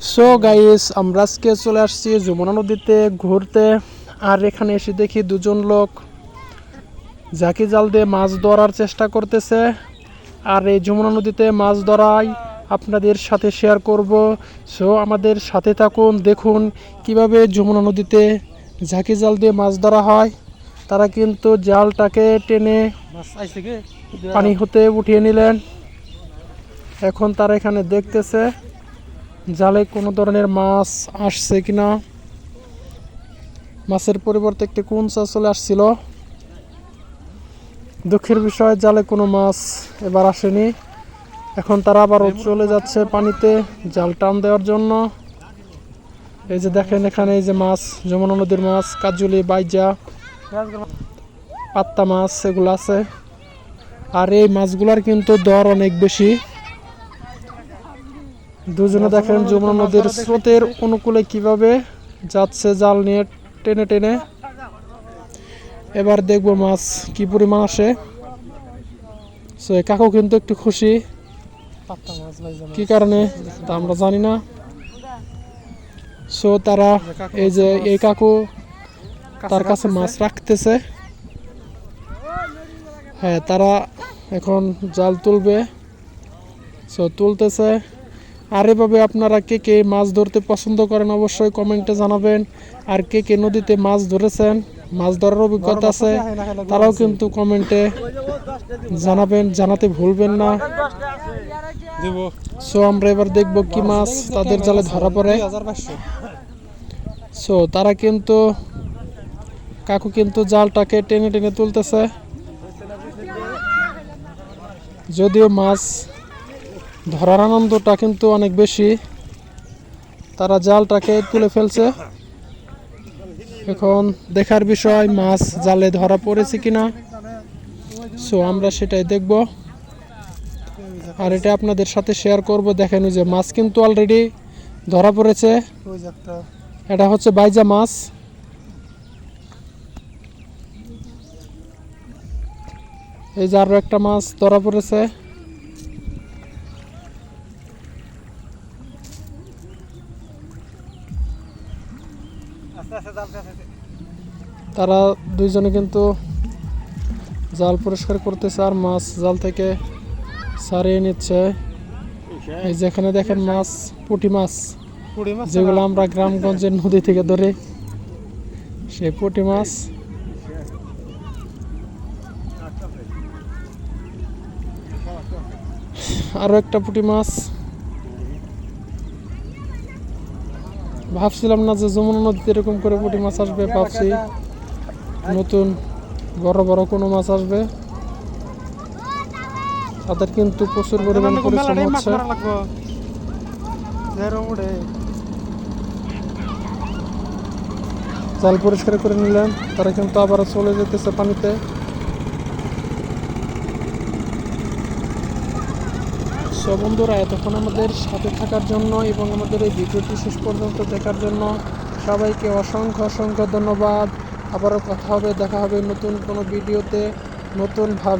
So guys আমরা আজকে চলে আসছি যমুনা নদীতে ঘুরতে। আর এখানে এসে দেখি দুজন লোক জাকি জাল দিয়ে মাছ ধরার চেষ্টা করতেছে। আর এই যমুনা নদীতে মাছ ধরাই আপনাদের সাথে শেয়ার করব। সো আমাদের সাথে থাকুন, দেখুন কীভাবে যমুনা নদীতে ঝাঁকি জাল দিয়ে মাছ ধরা হয়। তারা কিন্তু জালটাকে টেনে পানি হতে উঠিয়ে নিলেন। এখন তারা এখানে দেখতেছে জালে কোনো ধরনের মাছ আসছে কিনা? মাছের পরিবর্তে একটি কুঞ্চা চলে আসছিল। দুঃখের বিষয়, জালে কোনো মাছ এবার আসেনি। এখন তারা আবারও চলে যাচ্ছে পানিতে জাল টান দেওয়ার জন্য। এই যে দেখেন এখানে এই যে মাছ, যমুনা নদীর মাছ, কাজুলি, বাইজা, পাত্তা মাছ, এগুলো আছে। আর এই মাছগুলার কিন্তু দর অনেক বেশি। দুজনে দেখেন যমুনা নদীর স্রোতের অনুকূলে কীভাবে যাচ্ছে জাল নিয়ে টেনে টেনে। এবার দেখব মাছ কি পরিমাণ আসে। সো কাকু কিন্তু একটু খুশি। কি কারণে? তা আমরা জানি না। সো তারা এই যে এই কাকু তার কাছে মাছ রাখতেছে। হ্যাঁ তারা এখন জাল তুলবে। সো তুলতেছে। আর এভাবে আপনারা কে কে মাছ ধরতে পছন্দ করেন অবশ্যই কমেন্টে জানাবেন। আর কে কে নদীতে মাছ ধরেছেন মাছ ধরার অভিজ্ঞতা আছে তারাও কিন্তু কমেন্টে জানাবেন জানাতে ভুলবেন না। সো আমরা এবার দেখব কি মাছ তাদের জালে ধরা পড়ে। সো তারা কিন্তু কাকু কিন্তু জালটাকে টেনে টেনে তুলতেছে। যদিও মাছ ধরার আনন্দটা কিন্তু অনেক বেশি। তারা জালটাকে তুলে ফেলছে। এখন দেখার বিষয়, মাছ জালে ধরা পড়েছে কিনা। সো, আমরা সেটাই দেখব। আর এটা আপনাদের সাথে শেয়ার করব, দেখেন যে মাছ কিন্তু অলরেডি ধরা পড়েছে। এটা হচ্ছে বাইজা মাছ। এই যে আরও একটা মাছ ধরা পড়েছে। তারা দুইজনে কিন্তু জাল পরিষ্কার করতেছে আর মাছ জাল থেকে সারিয়ে নিচ্ছে। এই যেখানে দেখেন মাছ পুঁটি মাছ যেগুলো আমরা গ্রামগঞ্জের নদী থেকে ধরে। সেই পুঁটি মাছ। আরও একটা পুঁটি মাছ। ভাবছিলাম না যে যমুনা নদীতে এরকম করে পুঁটি মাছ আসবে ভাবছি নতুন বড় বড় কোনো মাছ আসবে। তাদের কিন্তু প্রচুর পরিমাণ পরিশ্রম হচ্ছে। জাল পরিষ্কার করে নিলাম তারা কিন্তু আবার চলে যেতেছে পানিতে। সো বন্ধুরা, এতক্ষণ আমাদের সাথে থাকার জন্য এবং আমাদের এই ভিডিওটি শেষ পর্যন্ত দেখার জন্য সবাইকে অসংখ্য অসংখ্য ধন্যবাদ। আবারও কথা হবে, দেখা হবে নতুন কোনো ভিডিওতে। নতুনভাবে